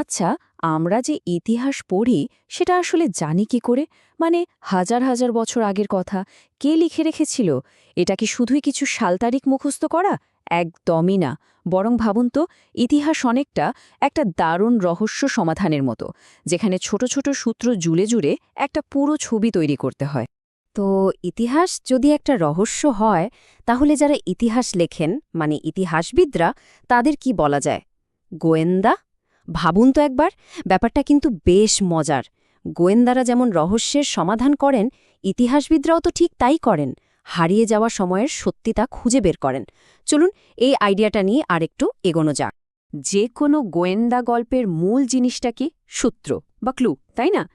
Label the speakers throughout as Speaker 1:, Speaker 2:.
Speaker 1: আচ্ছা আমরা যে ইতিহাস পড়ি, সেটা আসলে জানি কি করে? মানে হাজার হাজার বছর আগের কথা, কে লিখে রেখেছিল? এটা কি শুধুই কিছু সালতারিখ মুখস্থ করা? একদমই না। বরং ভাবুন তো, ইতিহাস অনেকটা একটা দারুণ রহস্য সমাধানের মতো, যেখানে ছোট ছোট সূত্র জুড়ে জুড়ে একটা পুরো ছবি তৈরি করতে হয়।
Speaker 2: তো ইতিহাস যদি একটা রহস্য হয়, তাহলে যারা ইতিহাস লেখেন মানে ইতিহাসবিদরা, তাদের কি বলা যায়? গোয়েন্দা? ভাবুন তো একবার, ব্যাপারটা কিন্তু বেশ মজার। গোয়েন্দারা যেমন রহস্যের সমাধান করেন, ইতিহাসবিদরাও তো ঠিক তাই করেন। হারিয়ে যাওয়া সময়ের সত্যিটা খুঁজে বের করেন। চলুন এই আইডিয়াটা নিয়ে আরেকটু এগোনো যাক।
Speaker 1: যে কোনো গোয়েন্দা গল্পের মূল জিনিসটা কি? সূত্র বা ক্লু, তাই না?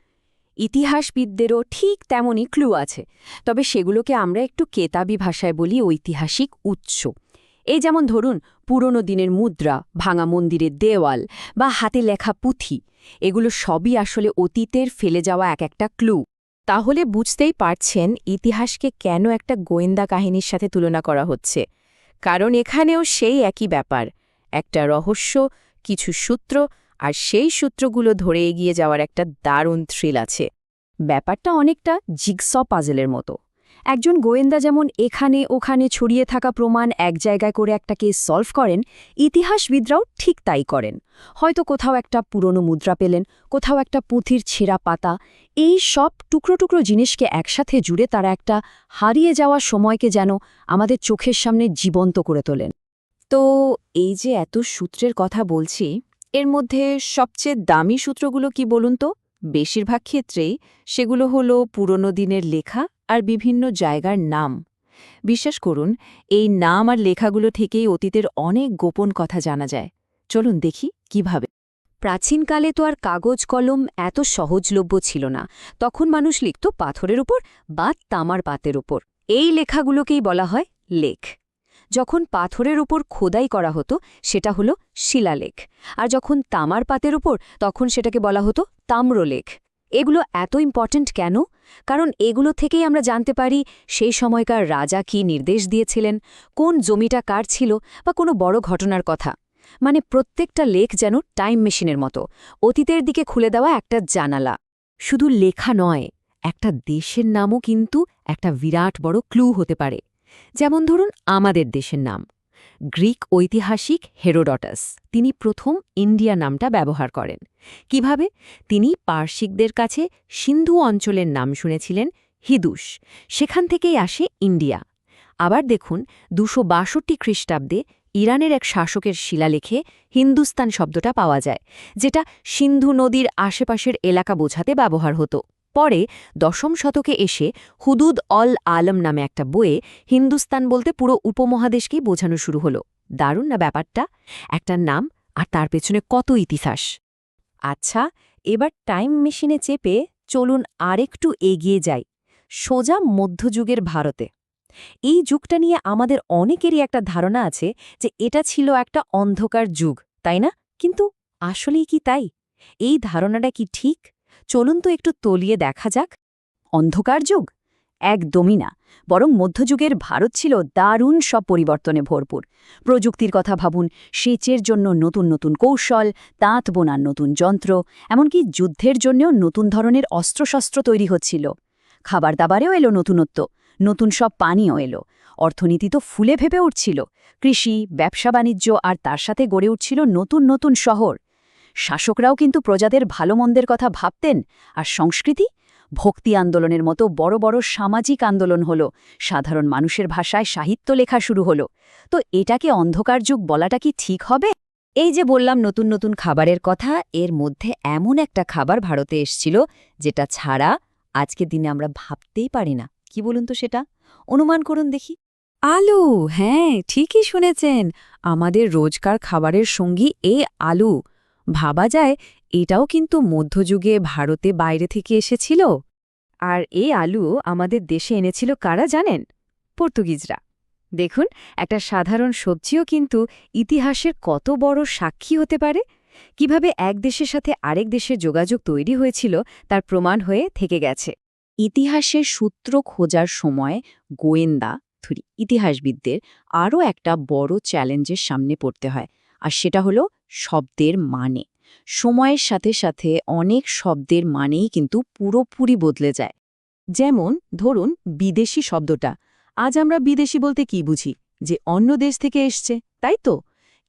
Speaker 1: ইতিহাসবিদদেরও ঠিক তেমনই ক্লু আছে। তবে সেগুলোকে আমরা একটু কেতাবি ভাষায় বলি ঐতিহাসিক উৎস। এই যেমন ধরুন, পুরনো দিনের মুদ্রা, ভাঙা মন্দিরের দেওয়াল বা হাতে লেখা পুঁথি, এগুলো সবই আসলে অতীতের ফেলে যাওয়া এক একটা ক্লু।
Speaker 3: তাহলে বুঝতেই পারছেন ইতিহাসকে কেন একটা গোয়েন্দা কাহিনীর সাথে তুলনা করা হচ্ছে। কারণ এখানেও সেই একই ব্যাপার, একটা রহস্য, কিছু সূত্র, আর সেই সূত্রগুলো ধরে এগিয়ে যাওয়ার একটা দারুণ থ্রিল আছে।
Speaker 1: ব্যাপারটা অনেকটা জিগস পাজেলের মতো। একজন গোয়েন্দা যেমন এখানে ওখানে ছড়িয়ে থাকা প্রমাণ এক জায়গায় করে একটা কেস সলভ করেন, ইতিহাসবিদরাও ঠিক তাই করেন। হয়তো কোথাও একটা পুরনো মুদ্রা পেলেন, কোথাও একটা পুঁথির ছেঁড়া পাতা, এই সব টুকরো টুকরো জিনিসকে একসাথে জুড়ে তারা একটা হারিয়ে যাওয়া সময়কে যেন আমাদের চোখের সামনে জীবন্ত করে তোলেন। তো এই যে এত সূত্রের কথা বলছি, এর মধ্যে সবচেয়ে দামি সূত্রগুলো কি বলুন তো? বেশিরভাগ ক্ষেত্রেই সেগুলো হলো পুরনো দিনের লেখা আর বিভিন্ন জায়গার নাম। বিশ্বাস করুন, এই নাম আর লেখাগুলো থেকেই অতীতের অনেক গোপন কথা জানা যায়। চলুন দেখি কীভাবে। প্রাচীনকালে তো আর কাগজ, কলম এত সহজলভ্য ছিল না। তখন মানুষ লিখত পাথরের উপর বা তামার পাতের উপর। এই লেখাগুলোকেই বলা হয় লেখ। যখন পাথরের উপর খোদাই করা হতো, সেটা হলো শিলালেখ। আর যখন তামার পাতের উপর, তখন সেটাকে বলা হতো তাম্রলেখ। এগুলো এত ইম্পর্ট্যান্ট কেন? কারণ এগুলো থেকেই আমরা জানতে পারি সেই সময়কার রাজা কি নির্দেশ দিয়েছিলেন, কোন জমিটা কার ছিল বা কোনো বড় ঘটনার কথা। মানে প্রত্যেকটা লেখ যেন টাইম মেশিনের মতো। অতীতের দিকে খুলে দেওয়া একটা জানালা। শুধু লেখা নয়, একটা দেশের নামও কিন্তু একটা বিরাট বড় ক্লু হতে পারে। যেমন ধরুন আমাদের দেশের নাম। গ্রিক ঐতিহাসিক হেরোডটাস। তিনি প্রথম ইন্ডিয়া নামটা ব্যবহার করেন। কীভাবে? তিনি পার্শ্বিকদের কাছে সিন্ধু অঞ্চলের নাম শুনেছিলেন হিদুস। সেখান থেকেই আসে ইন্ডিয়া। আবার দেখুন, দুশো বাষট্টি খ্রিস্টাব্দে ইরানের এক শাসকের শিলালেখে হিন্দুস্তান শব্দটা পাওয়া যায়, যেটা সিন্ধু নদীর আশেপাশের এলাকা বোঝাতে ব্যবহার হতো। পরে দশম শতকে এসে হুদুদ অল আলম নামে একটা বইয়ে হিন্দুস্তান বলতে পুরো উপমহাদেশকেই বোঝানো শুরু হলো। দারুণ না ব্যাপারটা? একটা নাম আর তার পেছনে কত ইতিহাস। আচ্ছা এবার টাইম মেশিনে চেপে চলুন আরেকটু এগিয়ে যাই। সোজা মধ্যযুগের ভারতে। এই যুগটা নিয়ে আমাদের অনেকেরই একটা ধারণা আছে যে এটা ছিল একটা অন্ধকার যুগ, তাই না? কিন্তু আসলেই কি তাই? এই ধারণাটা কি ঠিক? চলুন তো একটু তলিয়ে দেখা যাক। অন্ধকার যুগ? একদমই না। বরং মধ্যযুগের ভারত ছিল দারুণ সব পরিবর্তনে ভরপুর। প্রযুক্তির কথা ভাবুন, সেচের জন্য নতুন নতুন কৌশল, তাঁত বোনার নতুন যন্ত্র, এমনকি যুদ্ধের জন্যও নতুন ধরনের অস্ত্রশস্ত্র তৈরি হচ্ছিল। খাবার দাবারেও এলো নতুনত্ব, নতুন সব পানীয় এলো। অর্থনীতি তো ফুলে ভেপে উঠছিল। কৃষি ব্যবসা বাণিজ্য আর তার সাথে গড়ে উঠছিল নতুন নতুন শহর। শাসকরাও কিন্তু প্রজাদের ভালো মন্দের কথা ভাবতেন, আর সংস্কৃতি? ভক্তি আন্দোলনের মতো বড় বড় সামাজিক আন্দোলন হল, সাধারণ মানুষের ভাষায় সাহিত্য লেখা শুরু হলো। তো এটাকে অন্ধকার যুগ বলাটা কি ঠিক হবে? এই যে বললাম নতুন নতুন খাবারের কথা, এর মধ্যে এমন একটা খাবার ভারতে এসছিল, যেটা ছাড়া আজকের দিনে আমরা ভাবতেই পারি না। কি বলুন তো সেটা? অনুমান করুন দেখি। আলু হ্যাঁ ঠিকই শুনেছেন। আমাদের রোজকার খাবারের সঙ্গী এ আলু। ভাবা যায় এটাও কিন্তু মধ্যযুগে ভারতে বাইরে থেকে এসেছিল। আর এই আলু আমাদের দেশে এনেছিল কারা জানেন? পর্তুগিজরা। দেখুন, একটা সাধারণ সবজিও কিন্তু ইতিহাসের কত বড় সাক্ষী হতে পারে। কীভাবে এক দেশের সাথে আরেক দেশের যোগাযোগ তৈরি হয়েছিল তার প্রমাণ হয়ে থেকে গেছে। ইতিহাসের সূত্র খোঁজার সময় গোয়েন্দা ইতিহাসবিদদের আরও একটা বড় চ্যালেঞ্জের সামনে পড়তে হয়। আর সেটা হলো শব্দের মানে।
Speaker 2: সময়ের সাথে সাথে অনেক শব্দের মানেই কিন্তু পুরোপুরি বদলে যায়।
Speaker 3: যেমন, ধরুন, বিদেশি শব্দটা। আজ আমরা বিদেশি বলতে কি বুঝি? যে অন্য দেশ থেকে এসছে, তাই তো?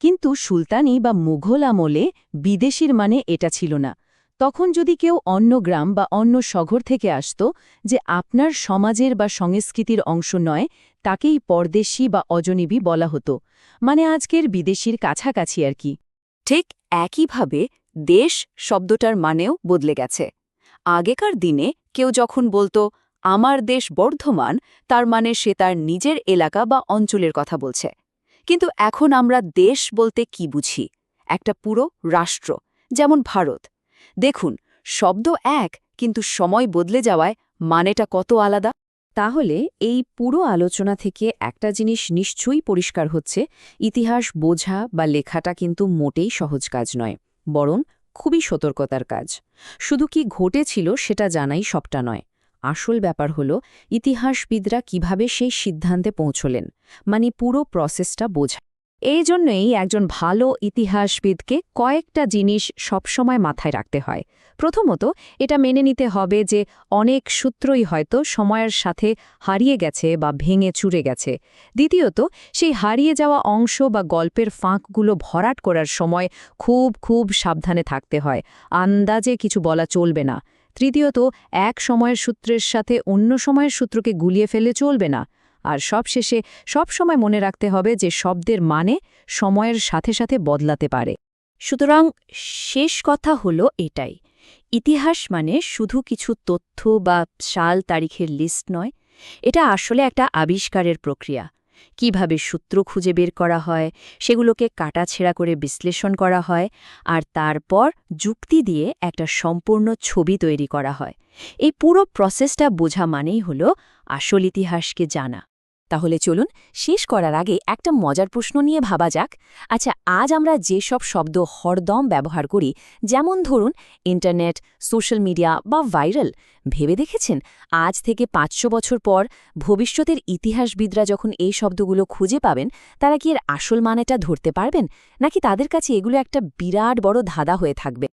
Speaker 3: কিন্তু সুলতানি বা মুঘল আমলে বিদেশির মানে এটা ছিল না। তখন যদি কেউ অন্য গ্রাম বা অন্য শহর থেকে আসত যে আপনার সমাজের বা সংস্কৃতির অংশ নয়, তাকেই পরদেশি বা অজনীবী বলা হতো। মানে আজকের বিদেশির কাছাকাছি আর কি।
Speaker 2: ঠিক একইভাবে দেশ শব্দটার মানেও বদলে গেছে। আগেকার দিনে কেউ যখন বলতো, আমার দেশ বর্ধমান তার মানে সে তার নিজের এলাকা বা অঞ্চলের কথা বলছে। কিন্তু এখন আমরা দেশ বলতে কি বুঝি? একটা পুরো রাষ্ট্র, যেমন ভারত। দেখুন, শব্দ এক, কিন্তু সময় বদলে যাওয়ায় মানেটা কত আলাদা। তাহলে এই পুরো আলোচনা থেকে একটা জিনিস নিশ্চয়ই পরিষ্কার হচ্ছে, ইতিহাস, বোঝা বা লেখাটা কিন্তু মোটেই সহজ কাজ নয়, বরং খুবই সতর্কতার কাজ। শুধু কি ঘটেছিল সেটা জানাই সবটা নয়। আসল ব্যাপার হল, ইতিহাসবিদরা কীভাবে সেই সিদ্ধান্তে পৌঁছলেন মানে পুরো প্রসেসটা বোঝা এই জন্যই একজন ভালো ইতিহাসবিদকে কয়েকটা জিনিস সবসময় মাথায় রাখতে হয়। প্রথমত, এটা মেনে নিতে হবে যে অনেক সূত্রই হয়তো সময়ের সাথে হারিয়ে গেছে বা ভেঙে চুরে গেছে। দ্বিতীয়ত, সেই হারিয়ে যাওয়া অংশ বা গল্পের ফাঁকগুলো ভরাট করার সময় খুব খুব সাবধানে থাকতে হয়। আন্দাজে কিছু বলা চলবে না। তৃতীয়ত, এক সময়ের সূত্রের সাথে অন্য সময়ের সূত্রকে গুলিয়ে ফেলে চলবে না। আর সবশেষে সবসময় মনে রাখতে হবে যে শব্দের মানে সময়ের সাথে সাথে বদলাতে পারে। সুতরাং শেষ কথা হলো এটাই। ইতিহাস মানে শুধু কিছু তথ্য বা সাল তারিখের লিস্ট নয়, এটা আসলে একটা আবিষ্কারের প্রক্রিয়া। কীভাবে সূত্র খুঁজে বের করা হয়, সেগুলোকে কাটাছেড়া করে বিশ্লেষণ করা হয়, আর তারপর যুক্তি দিয়ে একটা সম্পূর্ণ ছবি তৈরি করা হয়। এই পুরো প্রসেসটা বোঝা মানেই হল আসল ইতিহাসকে জানা। তাহলে চলুন শেষ করার আগে একটা মজার প্রশ্ন নিয়ে ভাবা যাক। আচ্ছা আজ আমরা যেসব শব্দ হরদম ব্যবহার করি, যেমন ধরুন ইন্টারনেট, সোশ্যাল মিডিয়া বা ভাইরাল, ভেবে দেখেছেন? আজ থেকে পাঁচশো বছর পর ভবিষ্যতের ইতিহাসবিদরা যখন এই শব্দগুলো খুঁজে পাবেন, তারা কি এর আসল মানেটা ধরতে পারবেন? নাকি তাদের কাছে এগুলো একটা বিরাট বড় ধাঁধা হয়ে থাকবে?